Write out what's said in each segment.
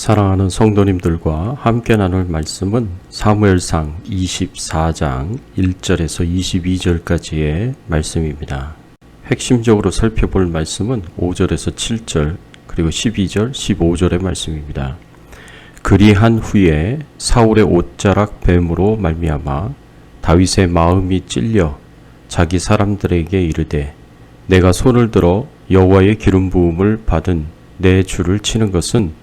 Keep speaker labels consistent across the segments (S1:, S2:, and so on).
S1: 사랑하는 성도님들과 함께 나눌 말씀은 사무엘상 24장 1절에서 22절까지의 말씀입니다. 핵심적으로 살펴볼 말씀은 5절에서 7절 그리고 12절, 15절의 말씀입니다. 그리한 후에 사울의 옷자락 뱀으로 말미암아 다윗의 마음이 찔려 자기 사람들에게 이르되 내가 손을 들어 여호와의 기름 부음을 받은 내 주를 치는 것은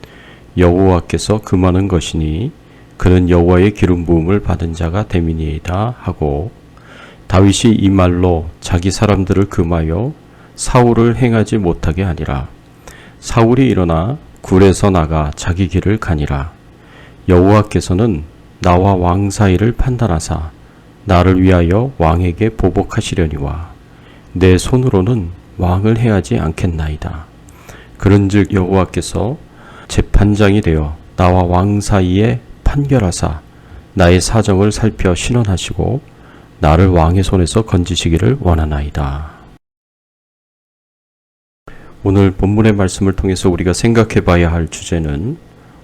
S1: 여호와께서 금하는 것이니 그는 여호와의 기름 부음을 받은 자가 됨이니이다 하고 다윗이 이 말로 자기 사람들을 금하여 사울을 행하지 못하게 하니라. 사울이 일어나 굴에서 나가 자기 길을 가니라. 여호와께서는 나와 왕 사이를 판단하사 나를 위하여 왕에게 보복하시려니와 내 손으로는 왕을 해하지 않겠나이다. 그런즉 여호와께서 재판장이 되어 나와 왕 사이에 판결하사 나의 사정을 살펴 신원하시고 나를 왕의 손에서 건지시기를 원하나이다. 오늘 본문의 말씀을 통해서 우리가 생각해 봐야 할 주제는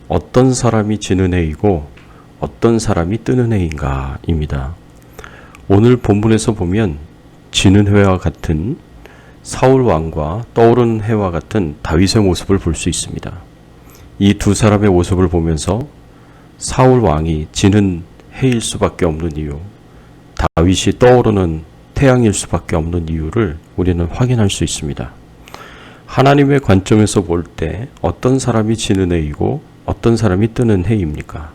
S1: 어떤 사람이 지는 해이고 어떤 사람이 뜨는 해인가입니다. 오늘 본문에서 보면 지는 해와 같은 사울 왕과 떠오르는 해와 같은 다윗의 모습을 볼 수 있습니다. 이 두 사람의 모습을 보면서 사울 왕이 지는 해일 수밖에 없는 이유, 다윗이 떠오르는 태양일 수밖에 없는 이유를 우리는 확인할 수 있습니다. 하나님의 관점에서 볼 때 어떤 사람이 지는 해이고 어떤 사람이 뜨는 해입니까?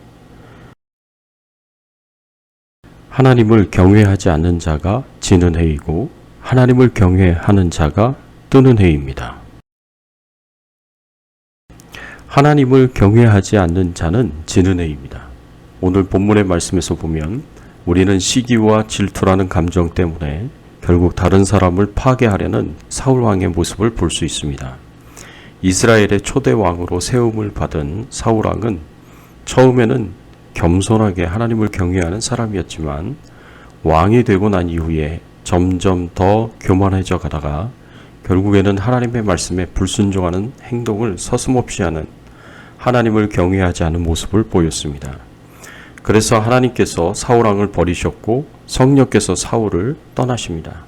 S1: 하나님을 경외하지 않는 자가 지는 해이고 하나님을 경외하는 자가 뜨는 해입니다. 하나님을 경외하지 않는 자는 지는 해입니다. 오늘 본문의 말씀에서 보면 우리는 시기와 질투라는 감정 때문에 결국 다른 사람을 파괴하려는 사울 왕의 모습을 볼 수 있습니다. 이스라엘의 초대 왕으로 세움을 받은 사울 왕은 처음에는 겸손하게 하나님을 경외하는 사람이었지만 왕이 되고 난 이후에 점점 더 교만해져 가다가 결국에는 하나님의 말씀에 불순종하는 행동을 서슴없이 하는 하나님을 경외하지 않은 모습을 보였습니다. 그래서 하나님께서 사울왕을 버리셨고 성령께서 사울을 떠나십니다.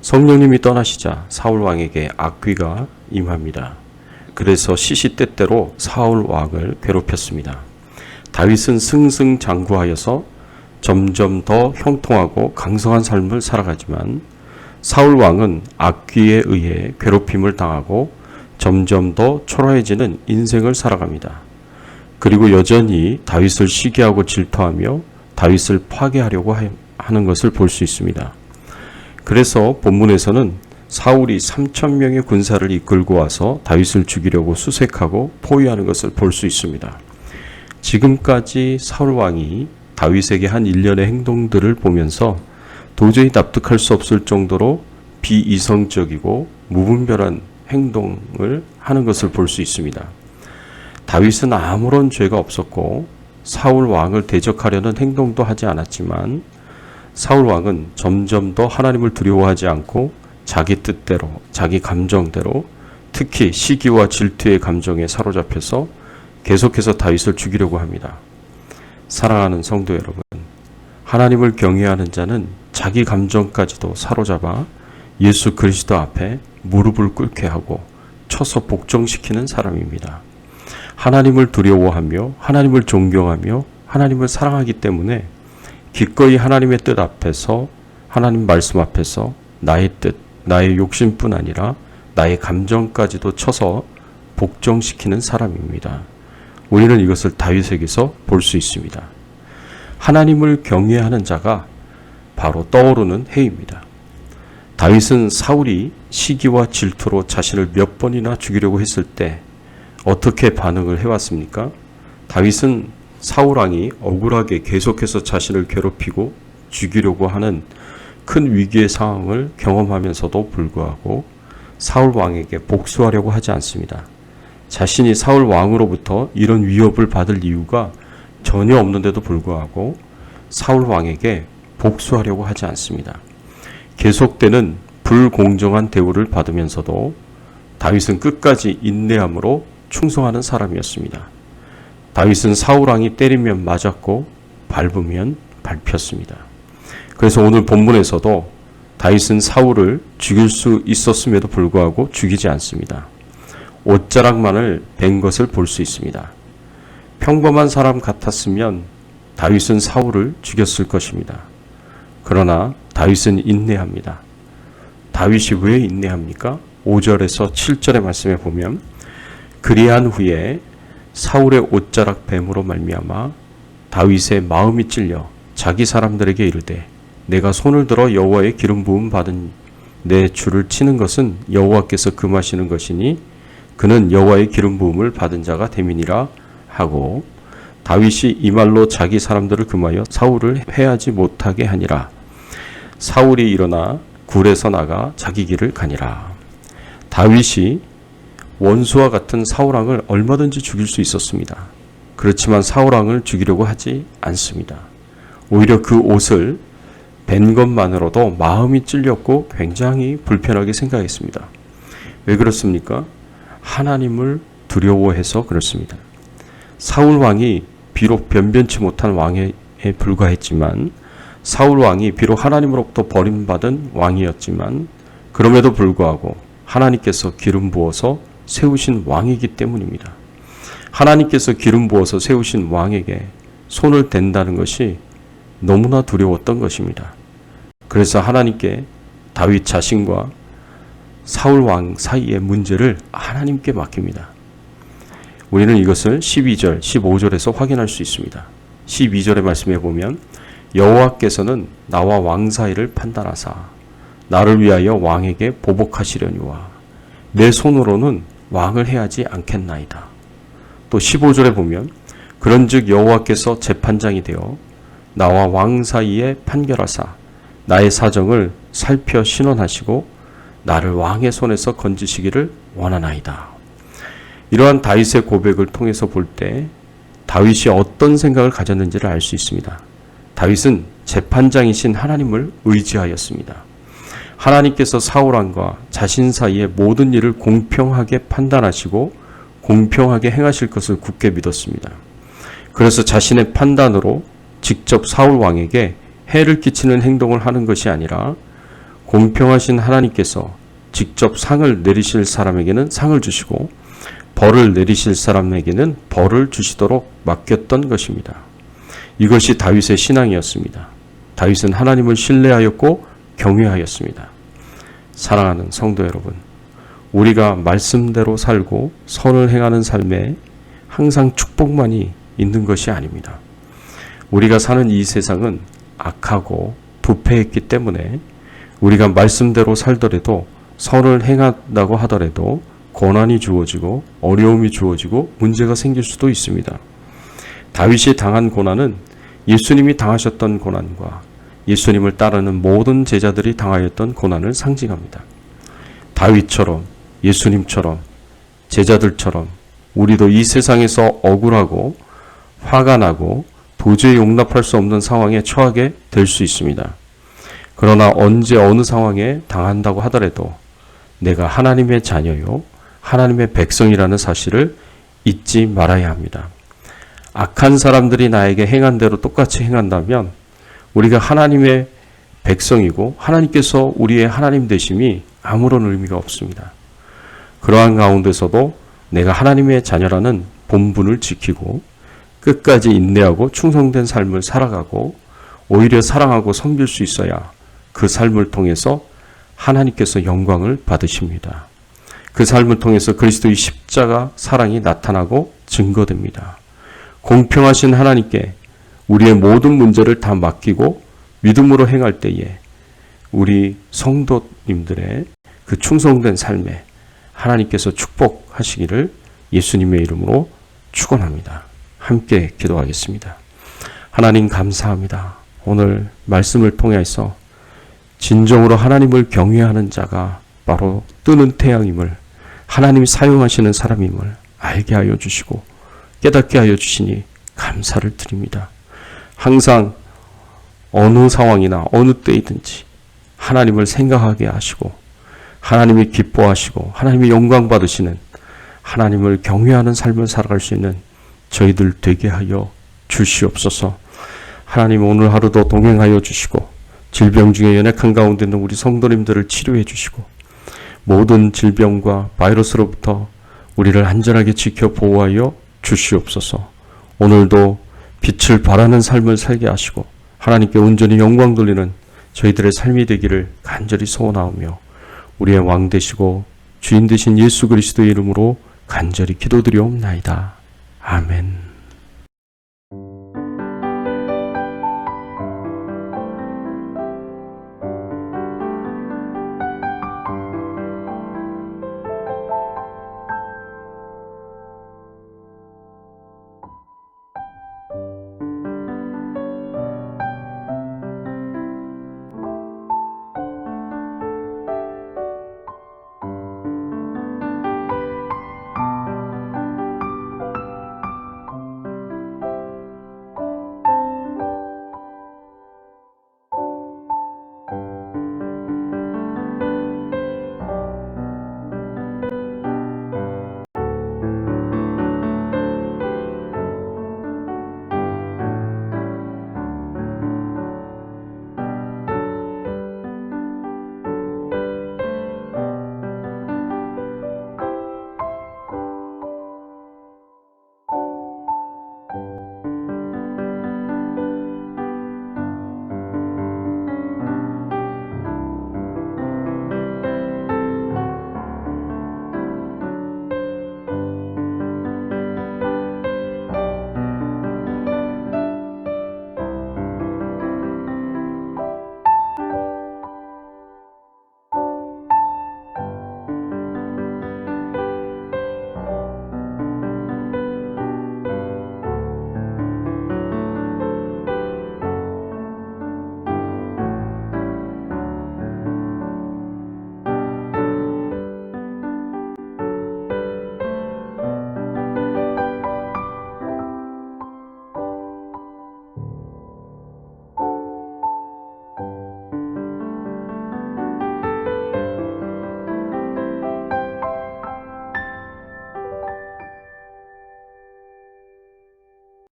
S1: 성령님이 떠나시자 사울왕에게 악귀가 임합니다. 그래서 시시때때로 사울왕을 괴롭혔습니다. 다윗은 승승장구하여서 점점 더 형통하고 강성한 삶을 살아가지만 사울 왕은 악귀에 의해 괴롭힘을 당하고 점점 더 초라해지는 인생을 살아갑니다. 그리고 여전히 다윗을 시기하고 질투하며 다윗을 파괴하려고 하는 것을 볼 수 있습니다. 그래서 본문에서는 사울이 3천 명의 군사를 이끌고 와서 다윗을 죽이려고 수색하고 포위하는 것을 볼 수 있습니다. 지금까지 사울 왕이 다윗에게 한 일련의 행동들을 보면서 도저히 납득할 수 없을 정도로 비이성적이고 무분별한 행동을 하는 것을 볼 수 있습니다. 다윗은 아무런 죄가 없었고 사울 왕을 대적하려는 행동도 하지 않았지만 사울 왕은 점점 더 하나님을 두려워하지 않고 자기 뜻대로 자기 감정대로 특히 시기와 질투의 감정에 사로잡혀서 계속해서 다윗을 죽이려고 합니다. 사랑하는 성도 여러분, 하나님을 경외하는 자는 자기 감정까지도 사로잡아 예수 그리스도 앞에 무릎을 꿇게 하고 쳐서 복종시키는 사람입니다. 하나님을 두려워하며 하나님을 존경하며 하나님을 사랑하기 때문에 기꺼이 하나님의 뜻 앞에서 하나님 말씀 앞에서 나의 뜻, 나의 욕심뿐 아니라 나의 감정까지도 쳐서 복종시키는 사람입니다. 우리는 이것을 다윗에게서 볼 수 있습니다. 하나님을 경외하는 자가 바로 떠오르는 해입니다. 다윗은 사울이 시기와 질투로 자신을 몇 번이나 죽이려고 했을 때 어떻게 반응을 해왔습니까? 다윗은 사울왕이 억울하게 계속해서 자신을 괴롭히고 죽이려고 하는 큰 위기의 상황을 경험하면서도 불구하고 사울 왕에게 복수하려고 하지 않습니다. 자신이 사울 왕으로부터 이런 위협을 받을 이유가 전혀 없는데도 불구하고 사울 왕에게 복수하려고 하지 않습니다. 계속되는 불공정한 대우를 받으면서도 다윗은 끝까지 인내함으로 충성하는 사람이었습니다. 다윗은 사울 왕이 때리면 맞았고 밟으면 밟혔습니다. 그래서 오늘 본문에서도 다윗은 사울을 죽일 수 있었음에도 불구하고 죽이지 않습니다. 옷자락만을 벤 것을 볼 수 있습니다. 평범한 사람 같았으면 다윗은 사울을 죽였을 것입니다. 그러나 다윗은 인내합니다. 다윗이 왜 인내합니까? 5절에서 7절의 말씀에 보면 그리한 후에 사울의 옷자락 뱀으로 말미암아 다윗의 마음이 찔려 자기 사람들에게 이르되 내가 손을 들어 여호와의 기름 부음 받은 내 주를 치는 것은 여호와께서 금하시는 것이니 그는 여호와의 기름 부음을 받은 자가 됨이니라 하고 다윗이 이 말로 자기 사람들을 금하여 사울을 해하지 못하게 하니라 사울이 일어나 굴에서 나가 자기 길을 가니라 다윗이 원수와 같은 사울왕을 얼마든지 죽일 수 있었습니다. 그렇지만 사울왕을 죽이려고 하지 않습니다. 오히려 그 옷을 벤 것만으로도 마음이 찔렸고 굉장히 불편하게 생각했습니다. 왜 그렇습니까? 하나님을 두려워해서 그렇습니다. 사울 왕이 비록 변변치 못한 왕에 불과했지만 사울 왕이 비록 하나님으로부터 버림받은 왕이었지만 그럼에도 불구하고 하나님께서 기름 부어서 세우신 왕이기 때문입니다. 하나님께서 기름 부어서 세우신 왕에게 손을 댄다는 것이 너무나 두려웠던 것입니다. 그래서 하나님께 다윗 자신과 사울 왕 사이의 문제를 하나님께 맡깁니다. 우리는 이것을 12절, 15절에서 확인할 수 있습니다. 12절의 말씀에 보면 여호와께서는 나와 왕 사이를 판단하사 나를 위하여 왕에게 보복하시려니와 내 손으로는 왕을 해하지 않겠나이다. 또 15절에 보면 그런즉 여호와께서 재판장이 되어 나와 왕 사이에 판결하사 나의 사정을 살펴 신원하시고 나를 왕의 손에서 건지시기를 원하나이다. 이러한 다윗의 고백을 통해서 볼 때 다윗이 어떤 생각을 가졌는지를 알 수 있습니다. 다윗은 재판장이신 하나님을 의지하였습니다. 하나님께서 사울왕과 자신 사이의 모든 일을 공평하게 판단하시고 공평하게 행하실 것을 굳게 믿었습니다. 그래서 자신의 판단으로 직접 사울 왕에게 해를 끼치는 행동을 하는 것이 아니라 공평하신 하나님께서 직접 상을 내리실 사람에게는 상을 주시고 벌을 내리실 사람에게는 벌을 주시도록 맡겼던 것입니다. 이것이 다윗의 신앙이었습니다. 다윗은 하나님을 신뢰하였고 경외하였습니다. 사랑하는 성도 여러분, 우리가 말씀대로 살고 선을 행하는 삶에 항상 축복만이 있는 것이 아닙니다. 우리가 사는 이 세상은 악하고 부패했기 때문에 우리가 말씀대로 살더라도 선을 행한다고 하더라도 고난이 주어지고 어려움이 주어지고 문제가 생길 수도 있습니다. 다윗이 당한 고난은 예수님이 당하셨던 고난과 예수님을 따르는 모든 제자들이 당하였던 고난을 상징합니다. 다윗처럼 예수님처럼 제자들처럼 우리도 이 세상에서 억울하고 화가 나고 도저히 용납할 수 없는 상황에 처하게 될 수 있습니다. 그러나 언제 어느 상황에 당한다고 하더라도 내가 하나님의 자녀요, 하나님의 백성이라는 사실을 잊지 말아야 합니다. 악한 사람들이 나에게 행한 대로 똑같이 행한다면 우리가 하나님의 백성이고 하나님께서 우리의 하나님 되심이 아무런 의미가 없습니다. 그러한 가운데서도 내가 하나님의 자녀라는 본분을 지키고 끝까지 인내하고 충성된 삶을 살아가고 오히려 사랑하고 섬길 수 있어야 그 삶을 통해서 하나님께서 영광을 받으십니다. 그 삶을 통해서 그리스도의 십자가 사랑이 나타나고 증거됩니다. 공평하신 하나님께 우리의 모든 문제를 다 맡기고 믿음으로 행할 때에 우리 성도님들의 그 충성된 삶에 하나님께서 축복하시기를 예수님의 이름으로 축원합니다. 함께 기도하겠습니다. 하나님 감사합니다. 오늘 말씀을 통해서 진정으로 하나님을 경외하는 자가 바로 뜨는 태양임을 하나님이 사용하시는 사람임을 알게 하여 주시고 깨닫게 하여 주시니 감사를 드립니다. 항상 어느 상황이나 어느 때이든지 하나님을 생각하게 하시고 하나님이 기뻐하시고 하나님이 영광 받으시는 하나님을 경외하는 삶을 살아갈 수 있는 저희들 되게 하여 주시옵소서. 하나님 오늘 하루도 동행하여 주시고 질병 중에 연약한 가운데 있는 우리 성도님들을 치료해 주시고 모든 질병과 바이러스로부터 우리를 안전하게 지켜 보호하여 주시옵소서. 오늘도 빛을 발하는 삶을 살게 하시고 하나님께 온전히 영광 돌리는 저희들의 삶이 되기를 간절히 소원하오며 우리의 왕 되시고 주인 되신 예수 그리스도의 이름으로 간절히 기도드리옵나이다. 아멘.